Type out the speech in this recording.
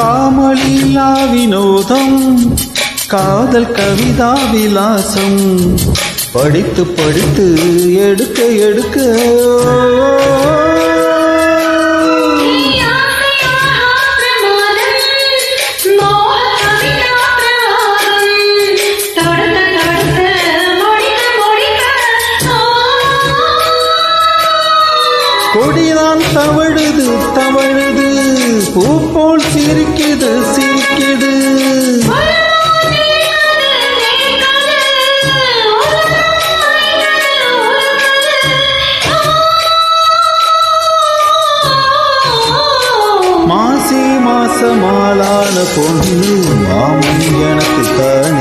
காமலீலா வினோதம் காதல் கவிதா விலாசம் படித்து படித்து எடுக்க எடுக்க. கொடிதான் தவழுது பூ போல் சிரிக்குது சிரிக்குது. மாசி மாசமாலான பொண்ணு மாமன் எனக்கு தானே